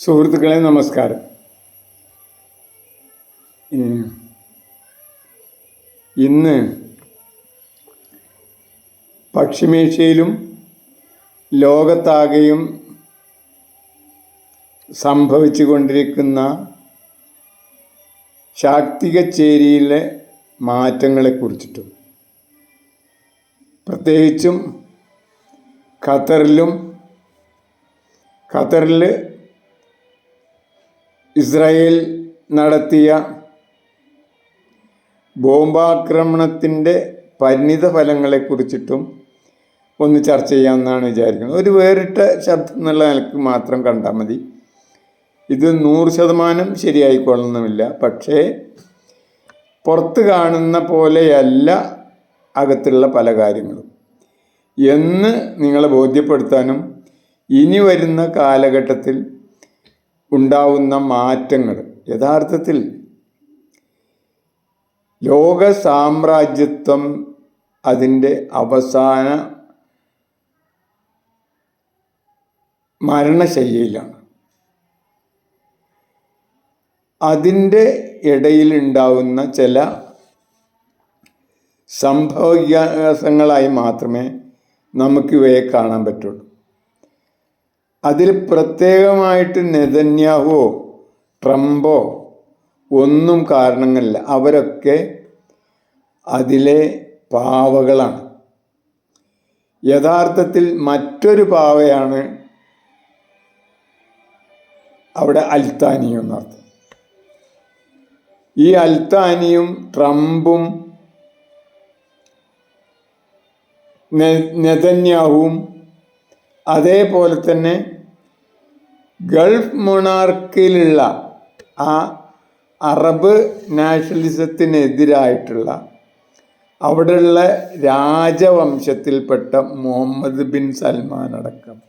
സുഹൃത്തുക്കളെ നമസ്കാരം. ഇന്ന് പശ്ചിമേഷ്യയിലും ലോകത്താകെയും സംഭവിച്ചു കൊണ്ടിരിക്കുന്ന ശാക്തിക ചേരിയിലെ മാറ്റങ്ങളെക്കുറിച്ചിട്ടും പ്രത്യേകിച്ചും ഖത്തറിലും ഖത്തറിൽ ഇസ്രായേൽ നടത്തിയ ബോംബാക്രമണത്തിന്റെ പരിണിത ഫലങ്ങളെക്കുറിച്ചിട്ടും ഒന്ന് ചർച്ച ചെയ്യാമെന്നാണ് വിചാരിക്കുന്നത്. ഒരു വേറിട്ട ശബ്ദം എന്നുള്ള നിലയ്ക്ക് മാത്രം കണ്ടാൽ മതി. ഇത് നൂറ് ശതമാനം ശരിയായിക്കൊള്ളണമെന്നില്ല. പക്ഷേ പുറത്ത് കാണുന്ന പോലെയല്ല അകത്തുള്ള പല കാര്യങ്ങളും. എന്ന് നിങ്ങളെ ബോധ്യപ്പെടുത്താനും ഇനി വരുന്ന കാലഘട്ടത്തിൽ ഉണ്ടാവുന്ന മാറ്റങ്ങൾ. യഥാർത്ഥത്തിൽ ലോക സാമ്രാജ്യത്വം അതിന്റെ അവസാന മരണശയ്യയിലാണ്. അതിന്റെ ഇടയിലുണ്ടാവുന്ന ചില സംഭവവികാസങ്ങളായി മാത്രമേ നമുക്ക് ഇവയെ കാണാൻ പറ്റുള്ളൂ. അതിൽ പ്രത്യേകമായിട്ട് നെതന്യാഹുവോ ട്രംപോ ഒന്നും കാരണങ്ങളില്ല. അവരൊക്കെ അതിലെ പാവകളാണ്. യഥാർത്ഥത്തിൽ മറ്റൊരു പാവയാണ് അവിടെ അൽത്താനി എന്നർത്ഥം. ഈ അൽത്താനിയും ട്രംപും നെതന്യാഹുവും അതേപോലെ തന്നെ ഗൾഫ് മൊണാർക്കിലുള്ള ആ അറബ് നാഷണലിസത്തിനെതിരായിട്ടുള്ള അവിടെയുള്ള രാജവംശത്തിൽപ്പെട്ട മുഹമ്മദ് ബിൻ സൽമാൻ അടക്കം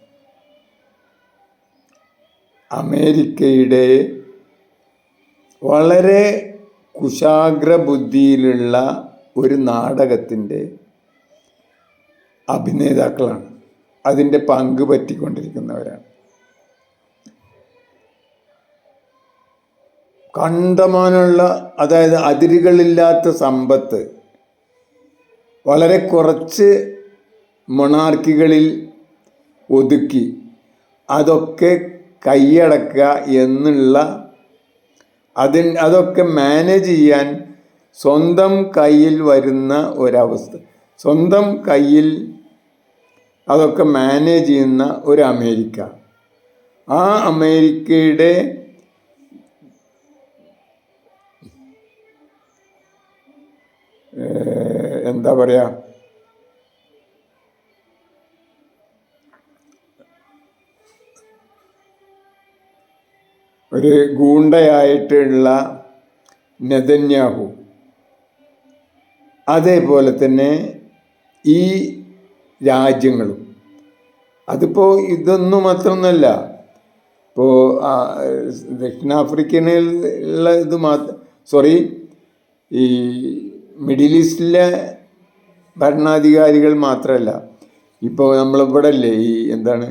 അമേരിക്കയുടെ വളരെ കുശാഗ്ര ബുദ്ധിയിലുള്ള ഒരു നാടകത്തിന്റെ അഭിനേതാക്കളാണ്. അതിന്റെ പങ്ക് പറ്റിക്കൊണ്ടിരിക്കുന്നവരാണ്. കണ്ടമാനുള്ള അതായത് അതിരുകളില്ലാത്ത സമ്പത്ത് വളരെ കുറച്ച് മൊണാർക്കികളിൽ ഒതുക്കി അതൊക്കെ കൈയടക്കുക എന്നുള്ള അതിൻ അതൊക്കെ മാനേജ് ചെയ്യാൻ സ്വന്തം കയ്യിൽ വരുന്ന ഒരവസ്ഥ. സ്വന്തം കയ്യിൽ അതൊക്കെ മാനേജ് ചെയ്യുന്ന ഒരു അമേരിക്ക. ആ അമേരിക്കയുടെ എന്താ പറയുക ഒരു ഗൂണ്ടയായിട്ടുള്ള നെതന്യാഹു. അതേപോലെ തന്നെ ഈ രാജ്യങ്ങളും. അതിപ്പോൾ ഇതൊന്നും മാത്രമൊന്നുമല്ല. ഇപ്പോൾ ദക്ഷിണാഫ്രിക്കനിൽ ഉള്ള ഇത് മാത്രം സോറി ഈ മിഡിൽ ഈസ്റ്റിലെ ഭരണാധികാരികൾ മാത്രമല്ല. ഇപ്പോൾ നമ്മളിവിടെ അല്ലേ ഈ എന്താണ്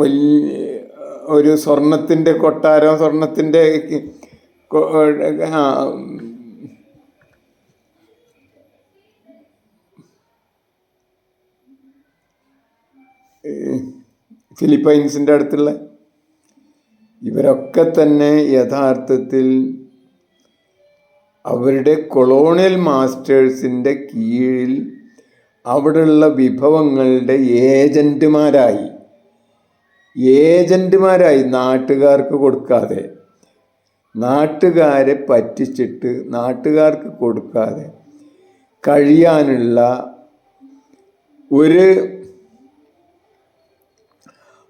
വലിയ ഒരു സ്വർണത്തിന്റെ കൊട്ടാരം സ്വർണത്തിന്റെ ഫിലിപ്പൈൻസിന്റെ അടുത്തുള്ള. ഇവരൊക്കെ തന്നെ യഥാർത്ഥത്തിൽ അവരുടെ കൊളോണിയൽ മാസ്റ്റേഴ്സിന്റെ കീഴിൽ അവിടെയുള്ള വിഭവങ്ങളുടെ ഏജന്റുമാരായി. ഏജന്റുമാരായി നാട്ടുകാർക്ക് കൊടുക്കാതെ. നാട്ടുകാരെ പറ്റിച്ചിട്ട് നാട്ടുകാർക്ക് കൊടുക്കാതെ കഴിയാനുള്ള ഒരു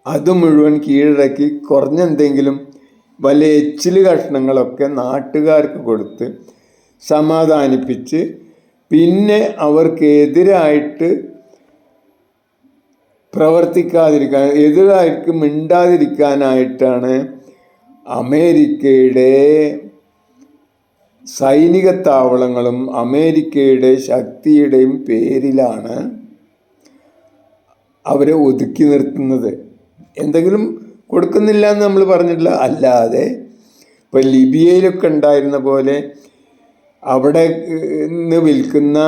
അത് മുഴുവൻ കീഴടക്കി കുറഞ്ഞെന്തെങ്കിലും വലിയ എച്ചിൽ കഷ്ണങ്ങളൊക്കെ നാട്ടുകാർക്ക് കൊടുത്ത് സമാധാനിപ്പിച്ച് പിന്നെ അവർക്കെതിരായിട്ട് പ്രവർത്തിക്കാതിരിക്കാൻ എതിരായിട്ട് മിണ്ടാതിരിക്കാനായിട്ടാണ് അമേരിക്കയുടെ സൈനിക താവളങ്ങളും അമേരിക്കയുടെ ശക്തിയുടെയും പേരിലാണ് അവരെ ഒതുക്കി നിർത്തുന്നത്. എന്തെങ്കിലും കൊടുക്കുന്നില്ല എന്ന് നമ്മൾ പറഞ്ഞിട്ടില്ല. അല്ലാതെ ഇപ്പോൾ ലിബിയയിലൊക്കെ ഉണ്ടായിരുന്ന പോലെ അവിടെ നിന്ന് വിൽക്കുന്ന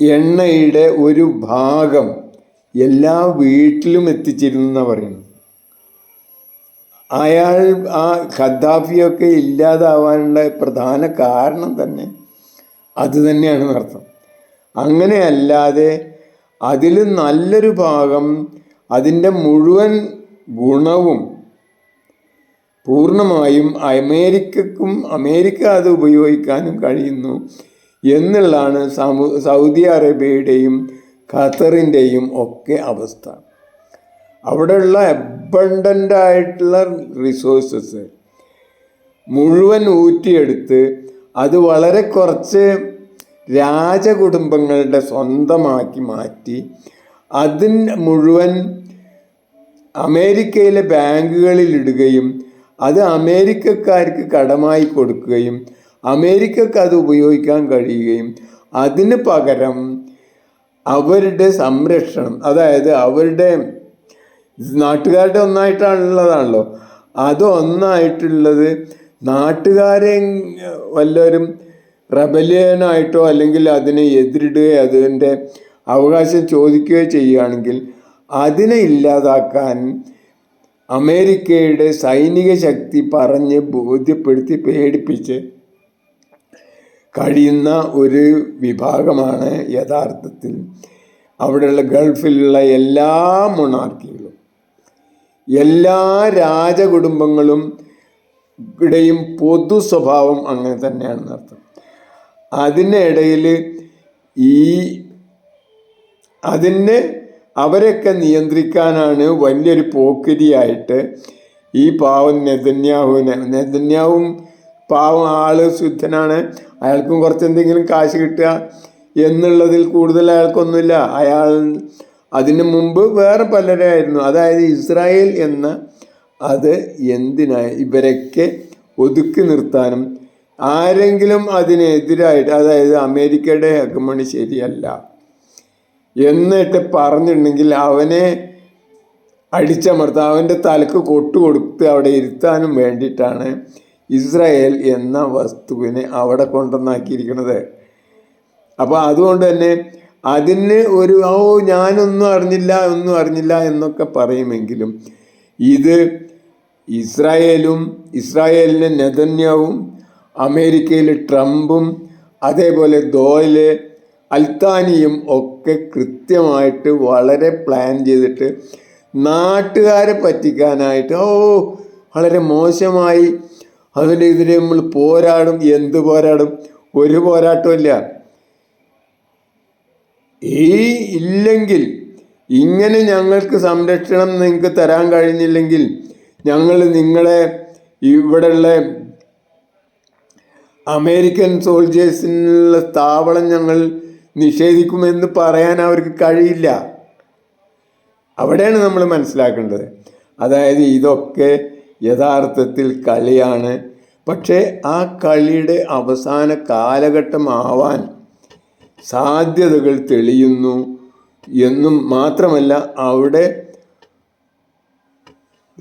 എണ്ണയുടെ ഒരു ഭാഗം എല്ലാ വീട്ടിലും എത്തിച്ചിരുന്നു എന്നാണ് പറയുന്നത്. അയാൾ ആ ഖദ്ദാഫിയൊക്കെ ഇല്ലാതാവാനുള്ള പ്രധാന കാരണം തന്നെ അത് തന്നെയാണ് അർത്ഥം അങ്ങനെ അല്ലാതെ അതിൽ നല്ലൊരു ഭാഗം അതിന്റെ മുഴുവൻ ഗുണവും പൂർണമായും അമേരിക്കക്കും അമേരിക്ക അത് ഉപയോഗിക്കാനും കഴിയുന്നു എന്നുള്ളതാണ് സൗദി അറേബ്യയുടെയും ഖത്തറിന്റെയും ഒക്കെ അവസ്ഥ. അവിടെയുള്ള അബണ്ടന്റ് ആയിട്ടുള്ള റിസോഴ്സസ് മുഴുവൻ ഊറ്റിയെടുത്ത് അത് വളരെ കുറച്ച് രാജകുടുംബങ്ങളുടെ സ്വന്തമാക്കി മാറ്റി അതിന് മുഴുവൻ അമേരിക്കയിലെ ബാങ്കുകളിൽ ഇടുകയും അത് അമേരിക്കക്കാർക്ക് കടമായി കൊടുക്കുകയും അമേരിക്കക്ക് അത് ഉപയോഗിക്കാൻ കഴിയുകയും അതിന് പകരം അവരുടെ സംരക്ഷണം അതായത് അവരുടെ നാട്ടുകാരുടെ ഒന്നായിട്ടാണുള്ളതാണല്ലോ. അതൊന്നായിട്ടുള്ളത് നാട്ടുകാരെ വല്ലവരും റബലിയനായിട്ടോ അല്ലെങ്കിൽ അതിനെ എതിരിടുകയോ അതിന്റെ അവകാശം ചോദിക്കുകയോ ചെയ്യുകയാണെങ്കിൽ അതിനെ ഇല്ലാതാക്കാൻ അമേരിക്കയുടെ സൈനിക ശക്തി പറഞ്ഞ് ബോധ്യപ്പെടുത്തി പേടിപ്പിച്ച് കഴിയുന്ന ഒരു വിഭാഗമാണ് യഥാർത്ഥത്തിൽ അവിടെയുള്ള ഗൾഫിലുള്ള എല്ലാ മൊണാർക്കികളും എല്ലാ രാജകുടുംബങ്ങളും ഇടയും പൊതു സ്വഭാവം അങ്ങനെ തന്നെയാണെന്ന് അർത്ഥം അതിനിടയിൽ ഈ അതിനെ അവരൊക്കെ നിയന്ത്രിക്കാനാണ് വലിയൊരു പോക്കിരിയായിട്ട് ഈ പാവം നെതന്യാഹുവിനെ നെതന്യാവും പാവം ആൾ ശുദ്ധനാണ്. അയാൾക്കും കുറച്ച് എന്തെങ്കിലും കാശ് കിട്ടുക എന്നുള്ളതിൽ കൂടുതൽ അയാൾക്കൊന്നുമില്ല. അയാൾ അതിന് മുമ്പ് വേറെ പലരായിരുന്നു അതായത് ഇസ്രായേൽ എന്ന അത് എന്തിനാ ഇവരൊക്കെ ഒതുക്കി നിർത്താനും ആരെങ്കിലും അതിനെതിരായിട്ട് അതായത് അമേരിക്കയുടെ ഹെഗമണി ശരിയല്ല എന്നിട്ട് പറഞ്ഞിട്ടുണ്ടെങ്കിൽ അവനെ അടിച്ചമർത്താൻ അവന്റെ തലക്ക് കൊട്ടു കൊടുത്ത് അവിടെ ഇരുത്താനും വേണ്ടിയിട്ടാണ് ഇസ്രായേൽ എന്ന വസ്തുവിനെ അവിടെ കൊണ്ടുവന്നാക്കിയിരിക്കുന്നത്. അപ്പോൾ അതുകൊണ്ട് തന്നെ അതിന് ഒരു ഓ ഞാനൊന്നും അറിഞ്ഞില്ല ഒന്നും അറിഞ്ഞില്ല എന്നൊക്കെ പറയുമെങ്കിലും ഇത് ഇസ്രായേലും ഇസ്രായേലിന്റെ നെതന്യാവും അമേരിക്കയിൽ ട്രംപും അതേപോലെ ദോയിൽ അൽത്താനിയും ഒക്കെ കൃത്യമായിട്ട് വളരെ പ്ലാൻ ചെയ്തിട്ട് നാട്ടുകാരെ പറ്റിക്കാനായിട്ട് ഓ വളരെ മോശമായി. അതിനെതിരെ നമ്മൾ പോരാടും എന്ത് പോരാടും? ഒരു പോരാട്ടമില്ല ഈ ഇല്ലെങ്കിൽ ഇങ്ങനെ ഞങ്ങൾക്ക് സംരക്ഷണം നിങ്ങൾക്ക് തരാൻ കഴിഞ്ഞില്ലെങ്കിൽ ഞങ്ങൾ നിങ്ങളെ ഇവിടെയുള്ള അമേരിക്കൻ സോൾജേഴ്സിനുള്ള താവളം ഞങ്ങൾ നിഷേധിക്കുമെന്ന് പറയാൻ അവർക്ക് കഴിയില്ല. അവിടെയാണ് നമ്മൾ മനസ്സിലാക്കേണ്ടത്. അതായത് ഇതൊക്കെ യഥാർത്ഥത്തിൽ കളിയാണ്. പക്ഷേ ആ കളിയുടെ അവസാന കാലഘട്ടമാവാൻ സാധ്യതകൾ തെളിയുന്നു എന്നും മാത്രമല്ല അവിടെ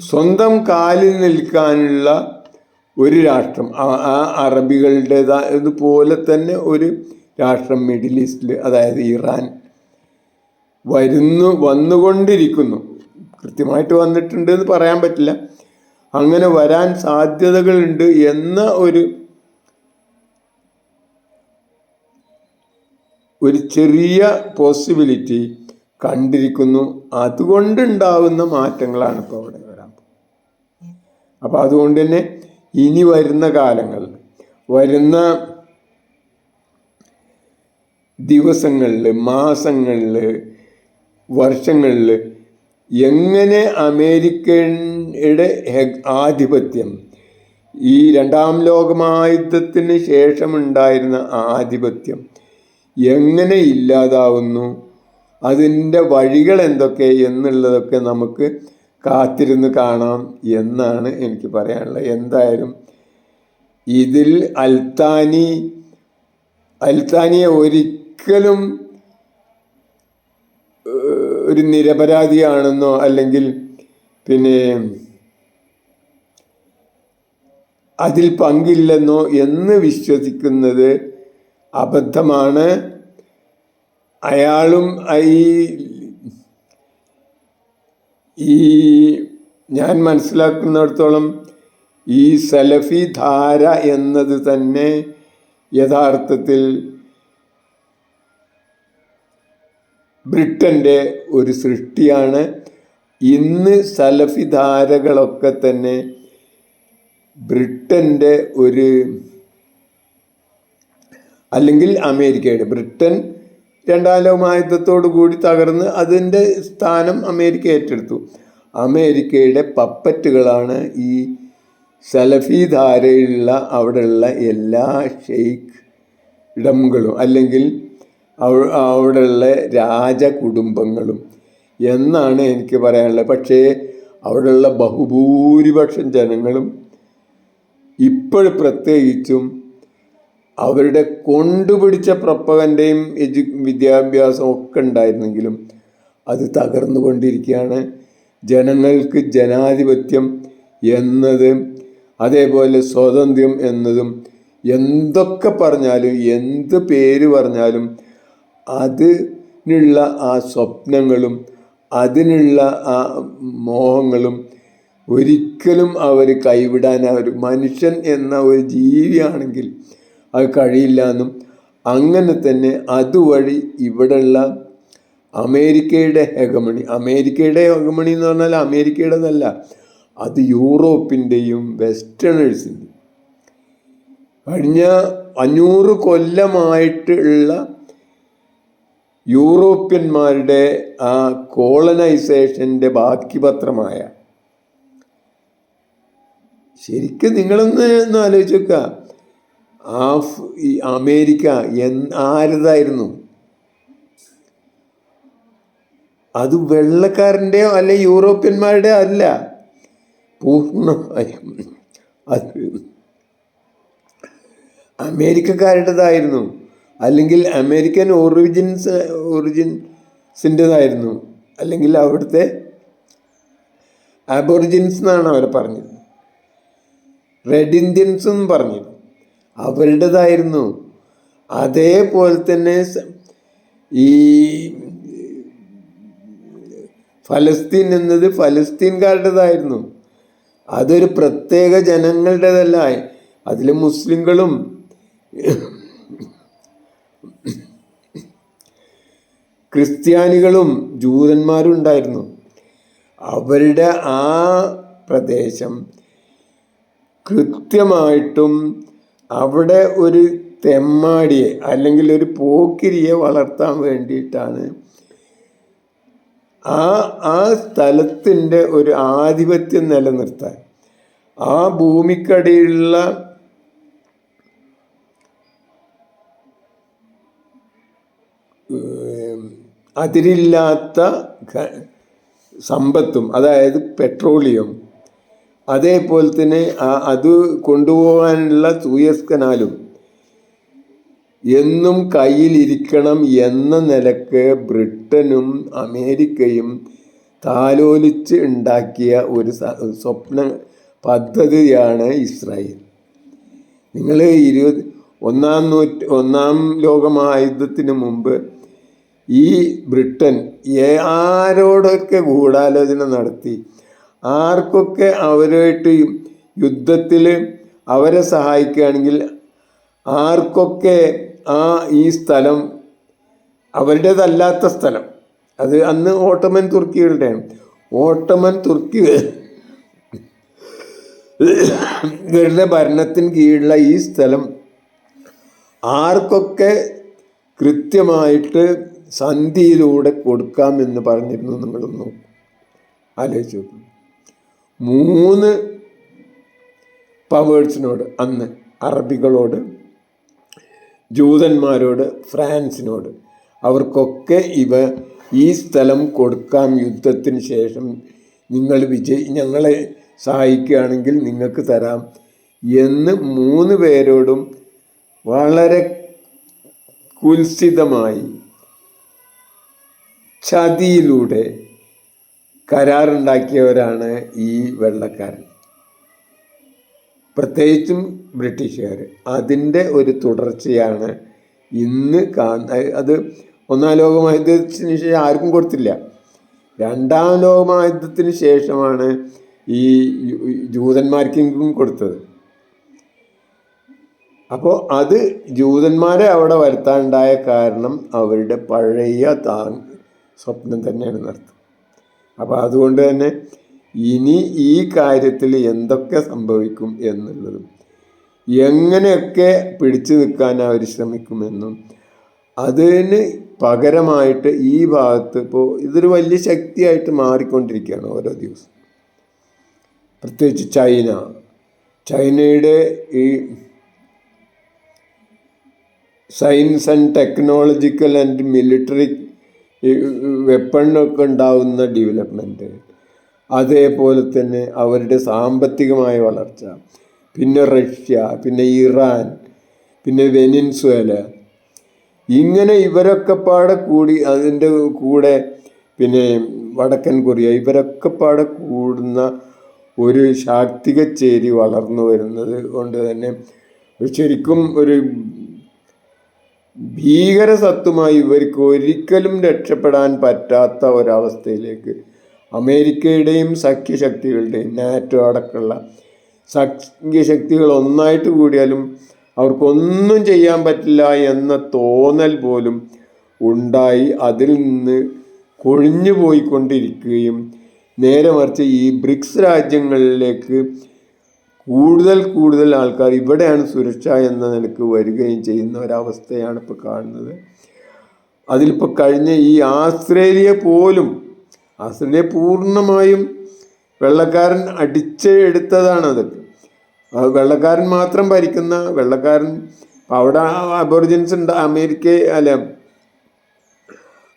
സ്വന്തം കാലിൽ നിൽക്കാനുള്ള ഒരു രാഷ്ട്രം. ആ- അറബികളുടേതാ ഇതുപോലെ തന്നെ ഒരു രാഷ്ട്രം മിഡിൽ ഈസ്റ്റിൽ അതായത് ഇറാൻ വരുന്നു വന്നുകൊണ്ടിരിക്കുന്നു. കൃത്യമായിട്ട് വന്നിട്ടുണ്ട് എന്ന് പറയാൻ പറ്റില്ല. അങ്ങനെ വരാൻ സാധ്യതകളുണ്ട് എന്ന ഒരു ഒരു ചെറിയ പോസിബിലിറ്റി കണ്ടിരിക്കുന്നു. അതുകൊണ്ടുണ്ടാവുന്ന മാറ്റങ്ങളാണ് ഇപ്പോൾ അവിടെ വരാൻ അപ്പോൾ അതുകൊണ്ട് തന്നെ ഇനി വരുന്ന കാലങ്ങൾ വരുന്ന ദിവസങ്ങളിൽ മാസങ്ങളിൽ വർഷങ്ങളിൽ എങ്ങനെ അമേരിക്കയുടെ ആധിപത്യം ഈ രണ്ടാം ലോകമഹായുദ്ധത്തിന് ശേഷമുണ്ടായിരുന്ന ആധിപത്യം എങ്ങനെ ഇല്ലാതാവുന്നു അതിന്റെ വഴികൾ എന്തൊക്കെ എന്നുള്ളതൊക്കെ നമുക്ക് കാത്തിരുന്ന് കാണാം എന്നാണ് എനിക്ക് പറയാനുള്ളത്. എന്തായാലും ഇതിൽ അൽത്താനി അൽത്താനിയെ ഒരിക്കലും ഒരു നിരപരാധിയാണെന്നോ അല്ലെങ്കിൽ പിന്നെ അതിൽ പങ്കില്ലെന്നോ എന്ന് വിശ്വസിക്കുന്നത് അബദ്ധമാണ്. അയാളും ഈ ഈ ഞാൻ മനസ്സിലാക്കുന്നിടത്തോളം ഈ സലഫി ധാര എന്നത് തന്നെ യഥാർത്ഥത്തിൽ ബ്രിട്ടന്റെ ഒരു സൃഷ്ടിയാണ്. ഇന്ന് സലഫി ധാരകളൊക്കെ തന്നെ ബ്രിട്ടന്റെ ഒരു അല്ലെങ്കിൽ അമേരിക്കയുടെ ബ്രിട്ടൻ രണ്ടാം ലോകമഹായുദ്ധത്തോടു കൂടി തകർന്ന് അതിന്റെ സ്ഥാനം അമേരിക്ക ഏറ്റെടുത്തു. അമേരിക്കയുടെ പപ്പറ്റുകളാണ് ഈ സലഫി ധാരയിലുള്ള അവിടെയുള്ള എല്ലാ ഷെയ്ഖ് ഇടങ്ങളും അല്ലെങ്കിൽ അവ- അവിടെയുള്ള രാജകുടുംബങ്ങളും എന്നാണ് എനിക്ക് പറയാനുള്ളത്. പക്ഷേ അവിടെയുള്ള ബഹുഭൂരിപക്ഷം ജനങ്ങളും ഇപ്പോൾ പ്രത്യേകിച്ചും അവരുടെ കൊണ്ടുപിടിച്ച പ്രപ്പകന്റെയും എജു വിദ്യാഭ്യാസം ഒക്കെ ഉണ്ടായിരുന്നെങ്കിലും അത് തകർന്നുകൊണ്ടിരിക്കുകയാണ്. ജനങ്ങൾക്ക് ജനാധിപത്യം എന്നത് അതേപോലെ സ്വാതന്ത്ര്യം എന്നതും എന്തൊക്കെ പറഞ്ഞാലും എന്ത് പേര് പറഞ്ഞാലും അതിനുള്ള ആ സ്വപ്നങ്ങളും അതിനുള്ള ആ മോഹങ്ങളും ഒരിക്കലും അവർ കൈവിടാൻ അവർ മനുഷ്യൻ എന്ന ഒരു ജീവിയാണെങ്കിൽ അത് കഴിയില്ല എന്നും അങ്ങനെ തന്നെ അതുവഴി ഇവിടെയുള്ള അമേരിക്കയുടെ ഹെഗമണി അമേരിക്കയുടെ ഹെഗമണി എന്ന് പറഞ്ഞാൽ അമേരിക്കയുടേതല്ല അത് യൂറോപ്പിന്റെയും വെസ്റ്റേണേഴ്സിന്റെയും. കഴിഞ്ഞ അഞ്ഞൂറ് കൊല്ലമായിട്ടുള്ള യൂറോപ്യന്മാരുടെ ആ കോളനൈസേഷന്റെ ബാക്കി പത്രമായ ശരിക്കും നിങ്ങളൊന്ന് ഒന്ന് നോക്കുക. ആ ഈ അമേരിക്ക ആരതായിരുന്നു? അത് വെള്ളക്കാരന്റെയോ അല്ലെ യൂറോപ്യന്മാരുടെയോ അല്ല. പൂർണമായും അത് അമേരിക്കക്കാരുടേതായിരുന്നു. അല്ലെങ്കിൽ അമേരിക്കൻ ഒറിജിൻസ് ഒറിജിൻസിന്റെതായിരുന്നു അല്ലെങ്കിൽ അവിടുത്തെ അബോറിജിൻസ് എന്നാണ് അവർ പറഞ്ഞത്. റെഡ് ഇന്ത്യൻസ് എന്നും പറഞ്ഞു അവരുടേതായിരുന്നു. അതേപോലെ തന്നെ ഈ ഫലസ്തീൻ എന്നത് ഫലസ്തീൻകാരുടേതായിരുന്നു. അതൊരു പ്രത്യേക ജനങ്ങളുടേതല്ല. അതിൽ മുസ്ലിങ്ങളും ക്രിസ്ത്യാനികളും ജൂതന്മാരും ഉണ്ടായിരുന്നു. അവരുടെ ആ പ്രദേശം കൃത്യമായിട്ടും അവിടെ ഒരു തെമ്മാടിയെ അല്ലെങ്കിൽ ഒരു പോക്കിരിയെ വളർത്താൻ വേണ്ടിയിട്ടാണ്. ആ ആ സ്ഥലത്തിന്റെ ഒരു ആധിപത്യം നിലനിർത്താൻ. ആ ഭൂമിക്കടിയിലുള്ള അതിരില്ലാത്ത സമ്പത്തും അതായത് പെട്രോളിയം അതേപോലെ തന്നെ അത് കൊണ്ടുപോകാനുള്ള സൂയസ് കനാലും എന്നും കയ്യിലിരിക്കണം എന്ന നിലയ്ക്ക് ബ്രിട്ടനും അമേരിക്കയും താലോലിച്ച് ഉണ്ടാക്കിയ ഒരു സ്വപ്ന പദ്ധതിയാണ് ഇസ്രായേൽ. നിങ്ങൾ ഇരുപത് ഒന്നാം നൂറ്റ ഒന്നാം ലോകമഹായുദ്ധത്തിന് മുമ്പ് ഈ ബ്രിട്ടൻ ആരോടൊക്കെ ഗൂഢാലോചന നടത്തി ആർക്കൊക്കെ അവരുമായിട്ട് യുദ്ധത്തിൽ അവരെ സഹായിക്കുകയാണെങ്കിൽ ആർക്കൊക്കെ ആ ഈ സ്ഥലം അവരുടേതല്ലാത്ത സ്ഥലം. അത് അന്ന് ഓട്ടമൻ തുർക്കികളുടെയാണ് ഓട്ടമൻ തുർക്കി ഇവരുടെ ഭരണത്തിന് കീഴിലുള്ള ഈ സ്ഥലം ആർക്കൊക്കെ കൃത്യമായിട്ട് സന്ധിയിലൂടെ കൊടുക്കാമെന്ന് പറഞ്ഞിരുന്നു നിങ്ങളൊന്ന് ആലോചിച്ചു നോക്കും. മൂന്ന് പവേഴ്സിനോട് അന്ന് അറബികളോട് ജൂതന്മാരോട് ഫ്രാൻസിനോട്. അവർക്കൊക്കെ ഇവ ഈ സ്ഥലം കൊടുക്കാം യുദ്ധത്തിന് ശേഷം നിങ്ങൾ വിജയി ഞങ്ങളെ സഹായിക്കുകയാണെങ്കിൽ നിങ്ങൾക്ക് തരാം എന്ന് മൂന്ന് പേരോടും വളരെ കുൽസിതമായി ചതിയിലൂടെ കരാറുണ്ടാക്കിയവരാണ് ഈ വെള്ളക്കാരൻ. പ്രത്യേകിച്ചും ബ്രിട്ടീഷുകാർ. അതിന്റെ ഒരു തുടർച്ചയാണ് ഇന്ന് കാ അത് ഒന്നാം ലോകമഹായുദ്ധത്തിന് ശേഷം ആർക്കും കൊടുത്തില്ല. രണ്ടാം ലോകമഹായുദ്ധത്തിന് ശേഷമാണ് ഈ ജൂതന്മാർക്കെങ്കിലും കൊടുത്തത്. അപ്പോൾ അത് ജൂതന്മാരെ അവിടെ വരുത്താനുണ്ടായ കാരണം അവരുടെ പഴയ താ സ്വപ്നം തന്നെയാണ് നടത്തുന്നത്. അപ്പോൾ അതുകൊണ്ട് തന്നെ ഇനി ഈ കാര്യത്തിൽ എന്തൊക്കെ സംഭവിക്കും എന്നുള്ളതും എങ്ങനെയൊക്കെ പിടിച്ചു നിൽക്കാൻ അവർ ശ്രമിക്കുമെന്നും അതിന് പകരമായിട്ട് ഈ ഭാഗത്ത് ഇപ്പോൾ ഇതൊരു വലിയ ശക്തിയായിട്ട് മാറിക്കൊണ്ടിരിക്കുകയാണ് ഓരോ ദിവസം. പ്രത്യേകിച്ച് ചൈന ചൈനയുടെ ഈ science and technological and military വെപ്പണൊക്കെ ഉണ്ടാവുന്ന ഡെവലപ്മെന്റ് അതേപോലെ തന്നെ അവരുടെ സാമ്പത്തികമായ വളർച്ച. പിന്നെ റഷ്യ പിന്നെ ഇറാൻ പിന്നെ വെനിൻസ്വേല. ഇങ്ങനെ ഇവരൊക്കെ പാടെ കൂടി അതിന്റെ കൂടെ പിന്നെ വടക്കൻ കൊറിയ ഇവരൊക്കെ പാടെ കൂടുന്ന ഒരു ശാക്തിക ചേരി വളർന്നു വരുന്നത് കൊണ്ട് തന്നെ ശരിക്കും ഒരു ഭീകരസത്വമായി ഇവർക്ക് ഒരിക്കലും രക്ഷപ്പെടാൻ പറ്റാത്ത ഒരവസ്ഥയിലേക്ക് അമേരിക്കയുടെയും സഖ്യശക്തികളുടെയും നാറ്റോ അടക്കമുള്ള സഖ്യശക്തികൾ ഒന്നായിട്ട് കൂടിയാലും അവർക്കൊന്നും ചെയ്യാൻ പറ്റില്ല എന്ന തോന്നൽ പോലും ഉണ്ടായി. അതിൽ നിന്ന് കൊഴിഞ്ഞു പോയിക്കൊണ്ടിരിക്കുകയും നേരെ മറിച്ച് ഈ ബ്രിക്സ് രാജ്യങ്ങളിലേക്ക് കൂടുതൽ കൂടുതൽ ആൾക്കാർ ഇവിടെയാണ് സുരക്ഷ എന്ന നിലയ്ക്ക് വരികയും ചെയ്യുന്ന ഒരവസ്ഥയാണ് ഇപ്പോൾ കാണുന്നത്. അതിലിപ്പോൾ കഴിഞ്ഞ ഈ ആസ്ട്രേലിയ പോലും ആസ്ട്രേലിയ പൂർണമായും വെള്ളക്കാരൻ അടിച്ചെടുത്തതാണ് അതൊക്കെ വെള്ളക്കാരൻ മാത്രം ഭരിക്കുന്ന വെള്ളക്കാരൻ അവിടെ അബോറിജിൻസ് ഉണ്ട് അമേരിക്ക അല്ല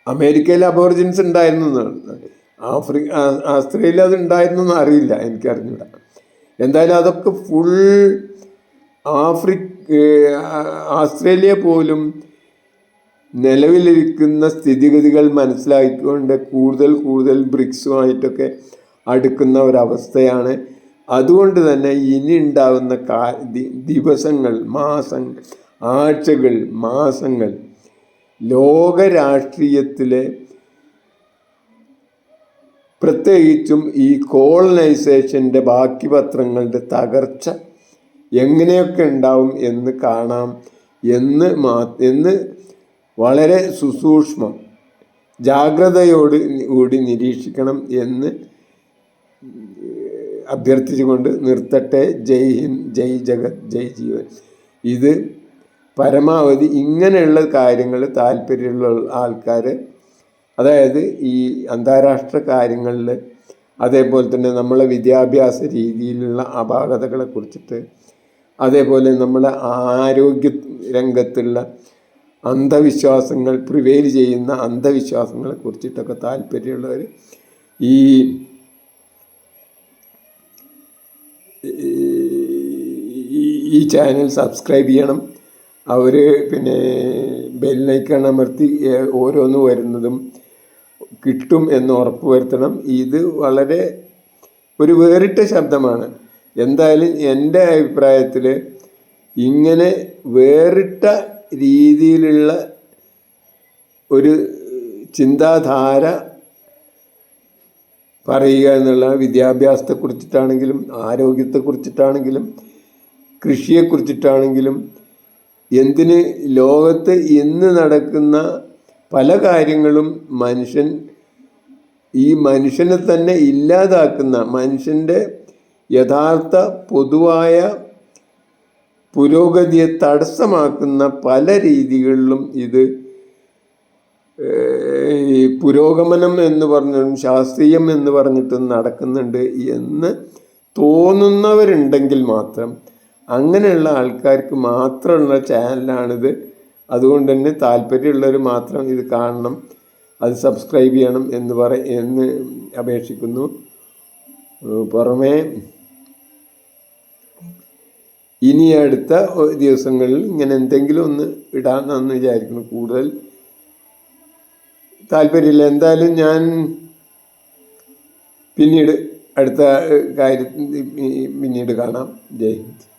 അമേരിക്കയിൽ അബോറിജിൻസ് ഉണ്ടായിരുന്നു ആഫ്രിക്ക ആസ്ട്രേലിയ അത് ഉണ്ടായിരുന്നു എന്ന് അറിയില്ല എനിക്കറിഞ്ഞൂടാ. എന്തായാലും അതൊക്കെ ഫുൾ ആഫ്രി ആസ്ട്രേലിയ പോലും നിലവിലിരിക്കുന്ന സ്ഥിതിഗതികൾ മനസ്സിലാക്കിക്കൊണ്ട് കൂടുതൽ കൂടുതൽ ബ്രിക്സുമായിട്ടൊക്കെ അടുക്കുന്ന ഒരവസ്ഥയാണ്. അതുകൊണ്ട് തന്നെ ഇനി ഉണ്ടാകുന്ന കാ ദിവസങ്ങൾ മാസങ്ങൾ ആഴ്ചകൾ മാസങ്ങൾ ലോക രാഷ്ട്രീയത്തിലെ പ്രത്യേകിച്ചും ഈ കോളനൈസേഷന്റെ ബാക്കി പത്രങ്ങളുടെ തകർച്ച എങ്ങനെയൊക്കെ ഉണ്ടാവും എന്ന് കാണാം എന്ന് മാ എന്ന് വളരെ സുസൂക്ഷ്മം ജാഗ്രതയോട് കൂടി നിരീക്ഷിക്കണം എന്ന് അഭ്യർത്ഥിച്ചുകൊണ്ട് നിർത്തട്ടെ. ജയ് ഹിന്ദ് ജയ് ജഗത് ജയ് ജീവൻ. ഇത് പരമാവധി ഇങ്ങനെയുള്ള കാര്യങ്ങൾ താല്പര്യമുള്ള ആൾക്കാർ അതായത് ഈ അന്താരാഷ്ട്ര കാര്യങ്ങളിൽ അതേപോലെ തന്നെ നമ്മളെ വിദ്യാഭ്യാസ രീതിയിലുള്ള അപാകതകളെ കുറിച്ചിട്ട് അതേപോലെ നമ്മളെ ആരോഗ്യ രംഗത്തുള്ള അന്ധവിശ്വാസങ്ങൾ പ്രിവെയിൽ ചെയ്യുന്ന അന്ധവിശ്വാസങ്ങളെ കുറിച്ചിട്ടൊക്കെ താല്പര്യമുള്ളവർ ഈ ഈ ചാനൽ സബ്സ്ക്രൈബ് ചെയ്യണം. അവർ പിന്നെ ബെല്ലൈക്കൺ അമർത്തി ഓരോന്ന് വരുന്നതും കിട്ടും എന്ന് ഉറപ്പ് വരുത്തണം. ഇത് വളരെ ഒരു വേറിട്ട ശബ്ദമാണ്. എന്തായാലും എന്റെ അഭിപ്രായത്തിൽ ഇങ്ങനെ വേറിട്ട രീതിയിലുള്ള ഒരു ചിന്താധാര പറയുക എന്നുള്ള വിദ്യാഭ്യാസത്തെക്കുറിച്ചിട്ടാണെങ്കിലും ആരോഗ്യത്തെക്കുറിച്ചിട്ടാണെങ്കിലും കൃഷിയെക്കുറിച്ചിട്ടാണെങ്കിലും എന്തിന് ലോകത്ത് ഇന്ന് നടക്കുന്ന പല കാര്യങ്ങളും മനുഷ്യൻ ഈ മനുഷ്യനെ തന്നെ ഇല്ലാതാക്കുന്ന മനുഷ്യന്റെ യഥാർത്ഥ പൊതുവായ പുരോഗതിയെ തടസ്സമാക്കുന്ന പല രീതികളിലും ഇത് ഈ പുരോഗമനം എന്ന് പറഞ്ഞും ശാസ്ത്രീയം എന്ന് പറഞ്ഞിട്ടും നടക്കുന്നുണ്ട് എന്ന് തോന്നുന്നവരുണ്ടെങ്കിൽ മാത്രം അങ്ങനെയുള്ള ആൾക്കാർക്ക് മാത്രമുള്ള ചാനലാണിത്. അതുകൊണ്ട് തന്നെ താല്പര്യമുള്ളവർ മാത്രം ഇത് കാണണം. അത് സബ്സ്ക്രൈബ് ചെയ്യണം എന്ന് പറ എന്ന് അപേക്ഷിക്കുന്നു. പുറമേ ഇനി അടുത്ത ദിവസങ്ങളിൽ ഇങ്ങനെ എന്തെങ്കിലും ഒന്ന് ഇടാമെന്ന് വിചാരിക്കുന്നു കൂടുതൽ. താല്പര്യമില്ല. എന്തായാലും ഞാൻ പിന്നീട് അടുത്ത കാര്യ പിന്നീട് കാണാം. ജയ് ഹിന്ദ്.